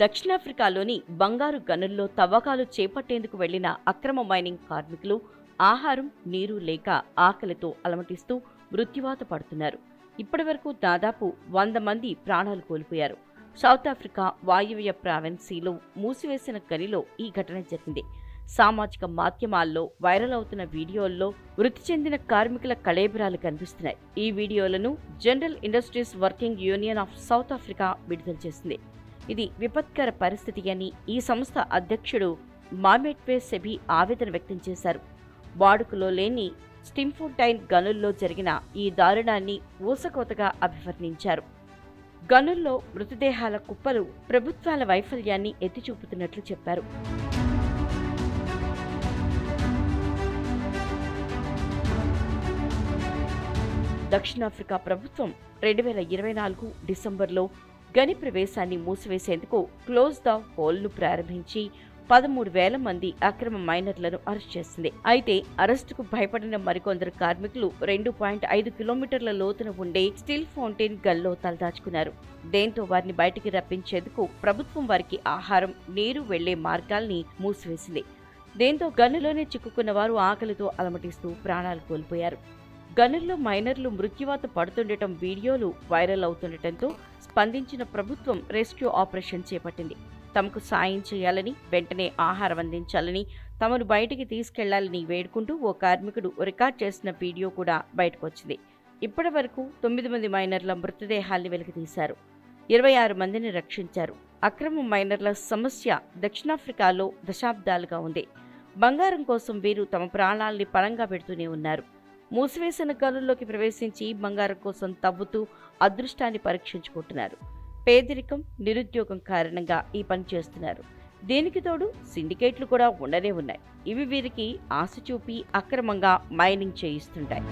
దక్షిణాఫ్రికాలోని బంగారు గనుల్లో తవ్వకాలు చేపట్టేందుకు వెళ్ళిన అక్రమ మైనింగ్ కార్మికులు ఆహారం నీరు లేక ఆకలితో అలమటిస్తూ మృత్యువాత పడుతున్నారు. ఇప్పటివరకు దాదాపు వంద మంది ప్రాణాలు కోల్పోయారు. సౌత్ ఆఫ్రికా వాయువ్య ప్రావెన్సీలో మూసివేసిన గనిలో ఈ ఘటన జరిగింది. సామాజిక మాధ్యమాల్లో వైరల్ అవుతున్న వీడియోల్లో మృతి చెందిన కార్మికుల కళేబరాలు కనిపిస్తున్నాయి. ఈ వీడియోలను general industries working union of South Africa విడుదల చేసింది. ఇది విపత్కర పరిస్థితి అని ఈ సంస్థ అధ్యక్షుడు మామెట్వే సెబి ఆవేదన వ్యక్తం చేశారు. వాడుకలో లేని స్టింఫోటైన్ గనుల్లో జరిగిన ఈ దారుణాన్ని ఊసకోతగా అభివర్ణించారు. గనుల్లో మృతదేహాల కుప్పలు ప్రభుత్వాల వైఫల్యాన్ని ఎత్తిచూపుతున్నట్లు చెప్పారు. దక్షిణాఫ్రికా ప్రభుత్వం రెండు వేల ఇరవై నాలుగు డిసెంబర్లో గని ప్రవేశాన్ని మూసివేసేందుకు క్లోజ్ ద హోల్ను ప్రారంభించి పదమూడు వేల మంది అక్రమ మైనర్లను అరెస్ట్ చేసింది. అయితే అరెస్టుకు భయపడిన మరికొందరు కార్మికులు రెండు పాయింట్ ఐదు కిలోమీటర్ల లోతున ఉండే స్టిల్ ఫౌంటైన్ గల్లో తలదాచుకున్నారు. దీంతో వారిని బయటికి రప్పించేందుకు ప్రభుత్వం వారికి ఆహారం నీరు వెళ్ళే మార్గాల్ని మూసివేసింది. దీంతో గన్నులోనే చిక్కుకున్న వారు ఆకలితో అలమటిస్తూ ప్రాణాలు కోల్పోయారు. గనుల్లో మైనర్లు మృత్యువాత పడుతుండటం వీడియోలు వైరల్ అవుతుండటంతో స్పందించిన ప్రభుత్వం రెస్క్యూ ఆపరేషన్ చేపట్టింది. తమకు సాయం చేయాలని వెంటనే ఆహారం అందించాలని తమను బయటికి తీసుకెళ్ళాలని వేడుకుంటూ ఓ కార్మికుడు రికార్డ్ చేసిన వీడియో కూడా బయటకు వచ్చింది ఇప్పటి వరకు తొమ్మిది మంది మైనర్ల మృతదేహాల్ని వెలికితీశారు. ఇరవై ఆరు మందిని రక్షించారు. అక్రమ మైనర్ల సమస్య దక్షిణాఫ్రికాలో దశాబ్దాలుగా ఉంది. బంగారం కోసం వీరు తమ ప్రాణాల్ని పణంగా పెడుతూనే ఉన్నారు. మూసివేసిన గనుల్లోకి ప్రవేశించి బంగారం కోసం తవ్వుతూ అదృష్టాన్ని పరీక్షించుకుంటున్నారు. పేదరికం నిరుద్యోగం కారణంగా ఈ పని చేస్తున్నారు. దీనికి తోడు సిండికేట్లు కూడా ఉండనే ఉన్నాయి. ఇవి వీరికి ఆశ చూపి అక్రమంగా మైనింగ్ చేయిస్తుంటాయి.